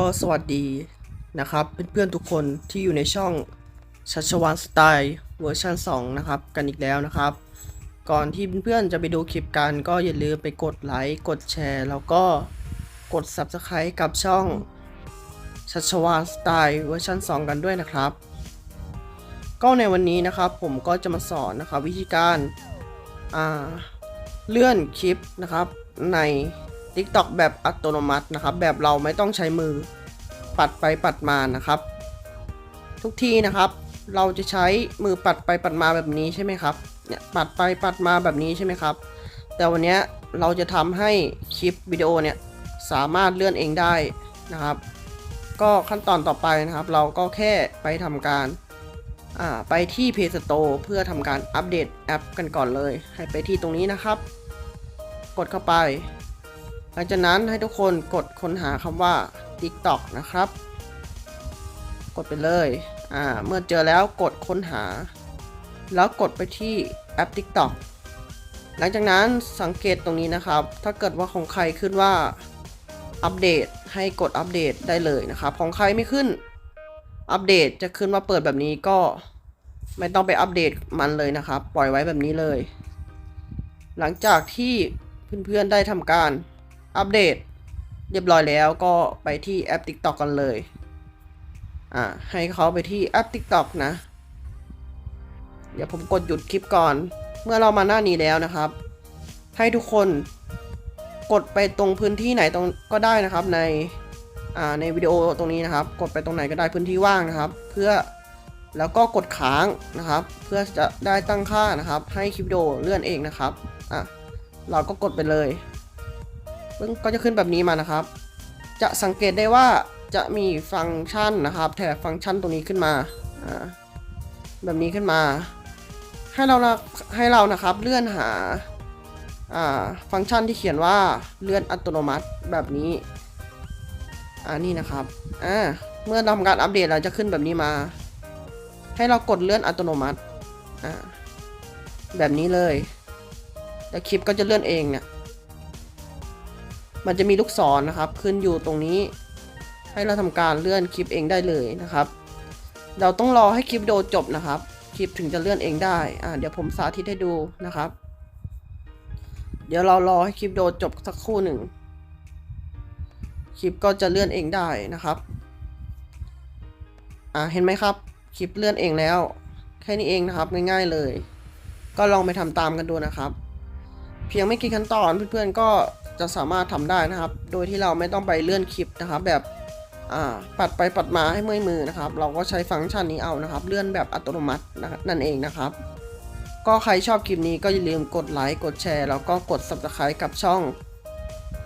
ก็สวัสดีนะครับเพื่อนๆทุกคนที่อยู่ในช่องชัชวานสไตล์เวอร์ชัน2นะครับกันอีกแล้วนะครับ ก่อนที่เพื่อนๆจะไปดูคลิปกันก็อย่าลืมไปกดไลค์กดแชร์ แล้วก็กด Subscribe กับช่องชัชวานสไตล์เวอร์ชัน2 กันด้วยนะครับ ก็ในวันนี้นะครับผมก็จะมาสอนนะครับวิธีการเลื่อนคลิปนะครับใน TikTok แบบอัตโนมัตินะครับ แบบเราไม่ต้องใช้มือปัดไปปัดมานะครับ ทุกทีนะครับ เราจะใช้มือปัดไปปัดมาแบบนี้ใช่ไหมครับเนี่ยปัดไปปัดมาแบบนี้ใช่ไหมครับ แต่วันนี้เราจะทำให้คลิปวิดีโอเนี่ยสามารถเลื่อนเองได้นะครับ ก็ขั้นตอนต่อไปนะครับ เราก็แค่ไปทำการอ่าไปที่ Play Store เพื่อทำการอัปเดตแอปกันก่อนเลย ให้ไปที่ตรงนี้นะครับ กดเข้าไป หลังจากนั้นให้ทุกคนกดค้นหาคำว่า TikTok นะครับ กดไปเลย อ่า เมื่อเจอแล้วกดค้นหา แล้วกดไปที่แอป TikTok หลังจากนั้นสังเกตตรงนี้นะครับ ถ้าเกิดว่าของใครขึ้นว่าอัปเดตให้กดอัปเดตได้เลยนะครับ ของใครไม่ขึ้น อัปเดตจะขึ้นว่าเปิดแบบนี้ก็ไม่ต้องไปอัปเดตมันเลยนะครับ ปล่อยไว้แบบนี้เลย หลังจากที่เพื่อนๆได้ทำการ อัปเดต เรียบร้อยแล้วก็ไปที่แอป TikTok กันเลย อ่า ให้เขาไปที่แอป TikTok นะ เดี๋ยวผมกดหยุดคลิปก่อน เมื่อเรามาหน้านี้แล้วนะครับ ให้ทุกคนกดไปตรงพื้นที่ไหนตรงก็ได้นะครับใน อ่า ในวิดีโอตรงนี้นะครับ กดไปตรงไหนก็ได้พื้นที่ว่างนะครับ เพื่อแล้วก็กดค้างนะครับ เพื่อจะได้ตั้งค่านะครับ ให้คลิปวิดีโอเลื่อนเองนะครับ อะ เราก็กดไปเลย ปึ้งก็จะขึ้นแบบนี้มานะครับ จะสังเกตได้ว่าจะมีฟังก์ชันนะครับ แถบฟังก์ชันตรงนี้ขึ้นมาแบบนี้ขึ้นมา ให้เรานะให้เรานะครับเลื่อนหาอ่าฟังก์ชันที่เขียนว่าเลื่อนอัตโนมัติแบบนี้อ่านี่นะครับอ่าเมื่อทำการอัปเดตเราจะขึ้นแบบนี้มา ให้เรากดเลื่อนอัตโนมัติอ่าแบบนี้เลย แล้วคลิปก็จะเลื่อนเองเนี่ย มันจะมีลูกศรนะครับ ขึ้นอยู่ตรงนี้ ให้เราทำการเลื่อนคลิปเองได้เลยนะครับ เราต้องรอให้คลิปวิดีโอจบนะครับ คลิปถึงจะเลื่อนเองได้อ่าเดี๋ยวผมสาธิตให้ดูนะครับ เดี๋ยวเรารอให้คลิปวิดีโอจบสักครู่หนึ่งคลิปก็จะเลื่อนเองได้นะครับอ่าเห็นไหมครับ คลิปเลื่อนเองแล้ว แค่นี้เองนะครับง่ายๆเลย ก็ลองไปทำตามกันดูนะครับ เพียงไม่กี่ขั้นตอนเพื่อนๆก็ จะสามารถทำได้นะครับ โดยที่เราไม่ต้องไปเลื่อนคลิปนะครับ แบบปัดไปปัดมาให้เมื่อยมือนะครับ เราก็ใช้ฟังก์ชันนี้เอานะครับ เลื่อนแบบอัตโนมัตินั่นเองนะครับ ก็ใครชอบคลิปนี้ก็อย่าลืมกดไลค์กดแชร์แล้วก็กด subscribe กับช่อง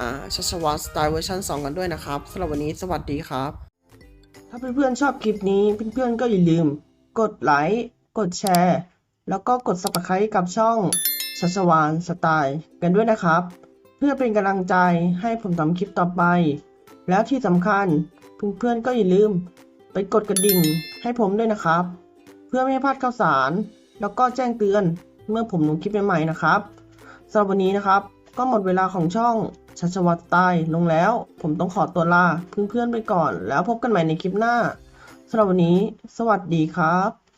อชัชวานสไตล์เวอร์ชัน2 กันด้วยนะครับสำหรับวันนี้สวัสดีครับ ถ้าเพื่อนๆชอบคลิปนี้เพื่อนๆก็อย่าลืม กดไลค์กดแชร์ แล้วก็กด subscribe กับช่องชัชวานสไตล์กันด้วยนะครับ เพื่อเป็นกำลังใจให้ผมทำคลิปต่อไป แล้วที่สำคัญเพื่อนๆก็อย่าลืม ไปกดกระดิ่งให้ผมด้วยนะครับ เพื่อไม่ให้พลาดข่าวสาร แล้วก็แจ้งเตือนเมื่อผมลงคลิปใหม่ๆนะครับสำหรับวันนี้นะครับ ก็หมดเวลาของช่องชัชวัตใต้ลงแล้ว ผมต้องขอตัวลาเพื่อนๆไปก่อน แล้วพบกันใหม่ในคลิปหน้าสำหรับวันนี้ สวัสดีครับ